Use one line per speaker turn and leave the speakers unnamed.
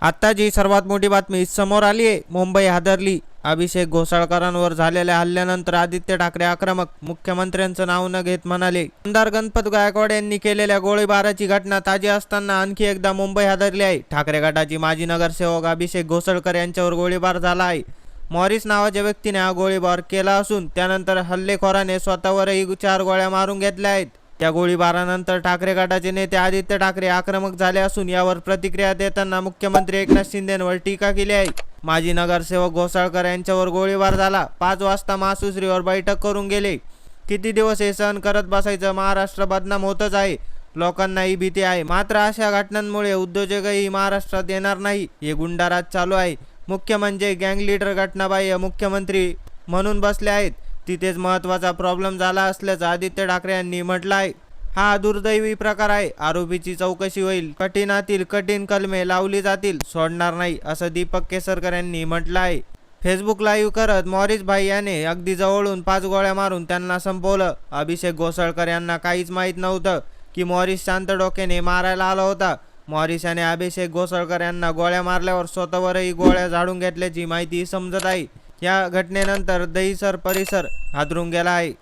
आता जी सर्वात मोठी बातमी समोर आली आहे. मुंबई हादरली. अभिषेक घोसाळकरांवर झालेल्या हल्ल्यानंतर आदित्य ठाकरे आक्रमक. मुख्यमंत्र्यांचं नाव न घेत म्हणाले आमदार गणपत गायकवाड यांनी केलेल्या गोळीबाराची घटना ताजी असताना आणखी एकदा मुंबई हादरली आहे. ठाकरे गटाची माजी नगरसेवक अभिषेक घोसळकर यांच्यावर गोळीबार झाला आहे. मॉरिस नावाच्या व्यक्तीने हा गोळीबार केला असून त्यानंतर हल्लेखोराने स्वतःवरही चार गोळ्या मारून घेतल्या आहेत. त्या गोळीबारानंतर ठाकरे गटाचे नेते आदित्य ठाकरे आक्रमक झाले असून यावर प्रतिक्रिया देताना मुख्यमंत्री एकनाथ शिंदेवर टीका केली आहे. माजी नगरसेवक घोसाळकर यांच्यावर गोळीबार झाला. पाच वाजता मासुसरीवर बैठक करून गेले. किती दिवस हे सहन करत बसायचं महाराष्ट्र बदनाम होतच आहे. लोकांना ही भीती आहे. मात्र अशा घटनांमुळे उद्योजकही महाराष्ट्रात येणार नाही. हे गुंडाराज चालू आहे. मुख्य म्हणजे गँग लिडर घटनाबाह्य मुख्यमंत्री म्हणून बसले आहेत. तिथेच महत्त्वाचा प्रॉब्लेम झाला असल्याचं आदित्य ठाकरे यांनी म्हटलं आहे हा दुर्दैवी प्रकार आहे. आरोपीची चौकशी होईल. कठीणातील कठीण कलमे लावली जातील. सोडणार नाही असं दीपक केसरकर यांनी म्हटलं आहे फेसबुक लाईव्ह करत मॉरिस भाई याने अगदी जवळून पाच गोळ्या मारून त्यांना संपवलं. अभिषेक घोसळकर यांना काहीच माहीत नव्हतं की मॉरिस शांत डोक्याने मारायला आला होता. मॉरिस याने अभिषेक घोसळकर यांना गोळ्या मारल्यावर स्वतःवरही गोळ्या झाडून घेतल्याची माहिती समजत आहे. या घटनेनंतर दहिसर परिसर हादरून गेला आहे.